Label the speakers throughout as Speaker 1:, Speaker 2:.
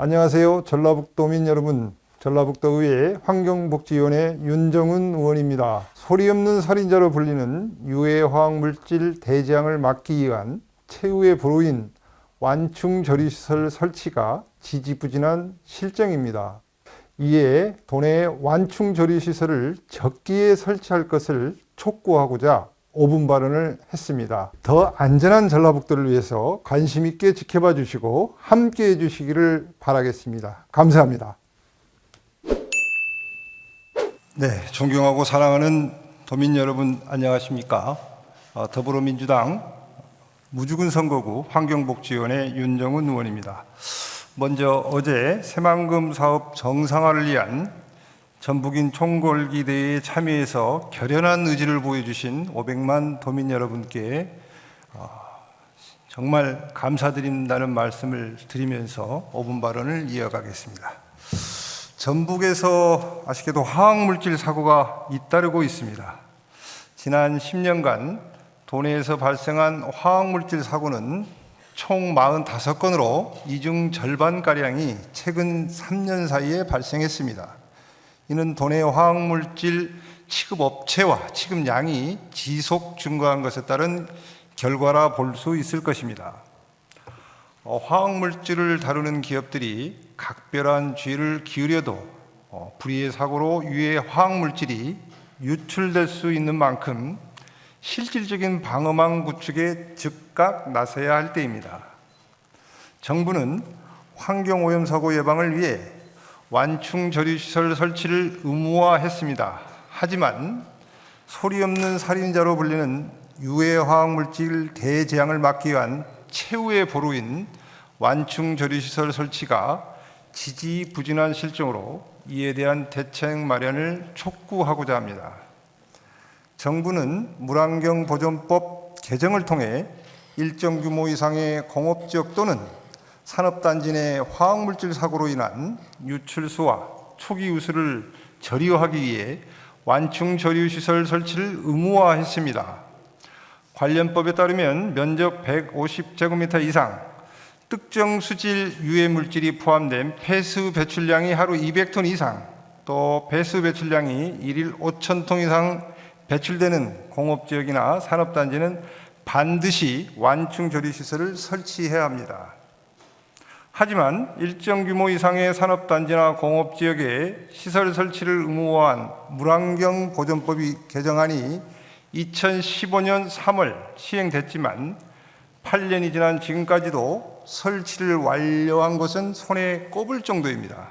Speaker 1: 안녕하세요. 전라북도민 여러분. 전라북도의회 환경복지위원회 윤정훈 의원입니다. 소리 없는 살인자로 불리는 유해 화학물질 대재앙을 막기 위한 최후의 보루인 완충 처리시설 설치가 지지부진한 실정입니다. 이에 도내 완충 처리시설을 적기에 설치할 것을 촉구하고자 5분 발언을 했습니다. 더 안전한 전라북도를 위해서 관심 있게 지켜봐 주시고 함께 해 주시기를 바라겠습니다. 감사합니다.
Speaker 2: 네, 존경하고 사랑하는 도민 여러분 안녕하십니까? 어, 더불어민주당 무주군 선거구 환경복지위원회 윤정훈 의원입니다. 먼저 어제 새만금 사업 정상화를 위한 전북인 총궐기 대회에 참여해서 결연한 의지를 보여주신 500만 도민 여러분께 어, 정말 감사드린다는 말씀을 드리면서 5분 발언을 이어가겠습니다. 전북에서 아쉽게도 화학물질 사고가 잇따르고 있습니다. 지난 10년간 도내에서 발생한 화학물질 사고는 총 45건으로 이중 절반가량이 최근 3년 사이에 발생했습니다. 이는 도내 화학물질 취급업체와 취급량이 지속 증가한 것에 따른 결과라 볼 수 있을 것입니다. 어, 화학물질을 다루는 기업들이 각별한 주의를 기울여도 어, 불의의 사고로 유해 화학물질이 유출될 수 있는 만큼 실질적인 방어망 구축에 즉각 나서야 할 때입니다. 정부는 환경오염 사고 예방을 위해 완충 조리시설 설치를 의무화했습니다. 하지만 소리 없는 살인자로 불리는 유해 화학 물질 대재앙을 막기 위한 최후의 보루인 완충 조리시설 설치가 지지부진한 실정으로 이에 대한 대책 마련을 촉구하고자 합니다. 정부는 물환경 보존법 개정을 통해 일정 규모 이상의 공업지역 또는 산업단지 내 화학물질 사고로 인한 유출수와 초기 유수를 절유하기 위해 완충 절유 시설 설치를 의무화했습니다. 관련법에 따르면 면적 150제곱미터 이상 특정 수질 유해 물질이 포함된 폐수 배출량이 하루 200톤 이상 또 배수 배출량이 일일 5천 톤 이상 배출되는 공업 지역이나 산업 단지는 반드시 완충 조리 시설을 설치해야 합니다. 하지만 일정 규모 이상의 산업단지나 공업지역에 시설 설치를 의무화한 물환경 보존법이 개정안이 2015년 3월 시행됐지만 8년이 지난 지금까지도 설치를 완료한 것은 손에 꼽을 정도입니다.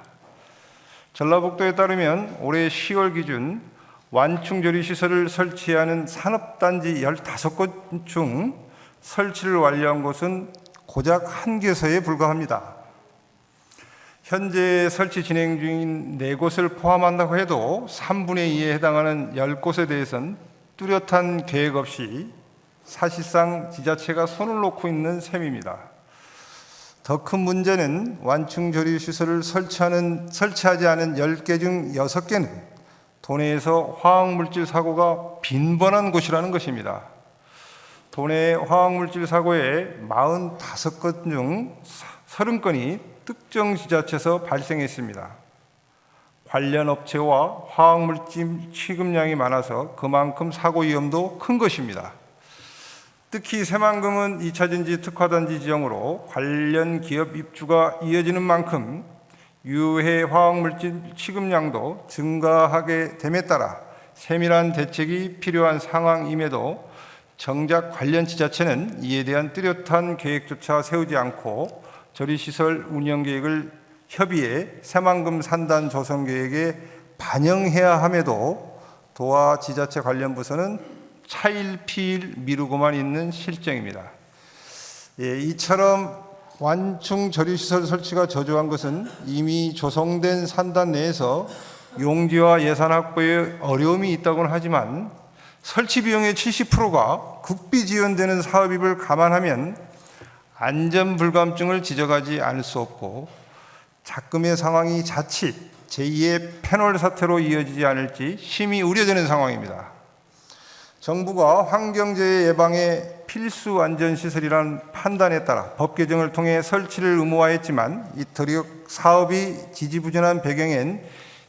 Speaker 2: 전라북도에 따르면 올해 10월 기준 완충조리 시설을 설치하는 산업단지 15곳 중 설치를 완료한 곳은 고작 한 개소에 불과합니다. 현재 설치 진행 중인 4곳을 포함한다고 해도 3분의 2에 해당하는 10곳에 대해서는 뚜렷한 계획 없이 사실상 지자체가 손을 놓고 있는 셈입니다. 더 큰 문제는 완충 조리 시설을 설치하는 설치하지 않은 10개 중 6개는 도내에서 화학물질 사고가 빈번한 곳이라는 것입니다. 도내 화학물질 사고의 45건 중 30건이 특정 지자체에서 발생했습니다. 관련 업체와 화학물질 취급량이 많아서 그만큼 사고 위험도 큰 것입니다. 특히 새만금은 2차 전지 특화단지 지형으로 관련 기업 입주가 이어지는 만큼 유해 화학물질 취급량도 증가하게 됨에 따라 세밀한 대책이 필요한 상황임에도 정작 관련 지자체는 이에 대한 뚜렷한 계획조차 세우지 않고 조리시설 운영 계획을 협의해 새만금 산단 조성 계획에 반영해야 함에도 도와 지자체 관련 부서는 차일피일 미루고만 있는 실정입니다. 예, 이처럼 완충 조리시설 설치가 저조한 것은 이미 조성된 산단 내에서 용지와 예산 확보에 어려움이 있다고는 하지만 설치 비용의 70%가 국비 지원되는 사업입을 감안하면 안전 불감증을 지적하지 않을 수 없고 작금의 상황이 자칫 제2의 패널 사태로 이어지지 않을지 심히 우려되는 상황입니다. 정부가 환경재해 예방에 필수 안전시설이라는 판단에 따라 법 개정을 통해 설치를 의무화했지만 이 도력 사업이 지지부진한 배경엔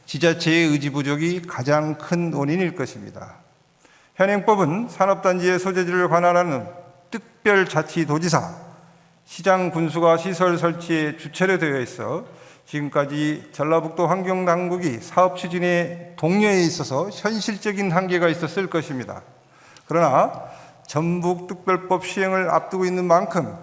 Speaker 2: 지자체의 의지 부족이 가장 큰 원인일 것입니다. 현행법은 산업단지의 소재지를 관할하는 특별자치도지사, 시장 군수가 시설 설치에 주체로 되어 있어 지금까지 전라북도 환경당국이 사업 추진에 독려에 있어서 현실적인 한계가 있었을 것입니다. 그러나 전북특별법 시행을 앞두고 있는 만큼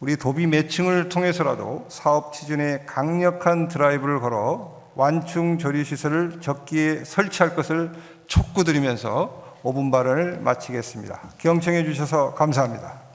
Speaker 2: 우리 도비 매칭을 통해서라도 사업 추진에 강력한 드라이브를 걸어 완충 조리 시설을 적기에 설치할 것을 촉구드리면서 5분 발언을 마치겠습니다. 경청해 주셔서 감사합니다.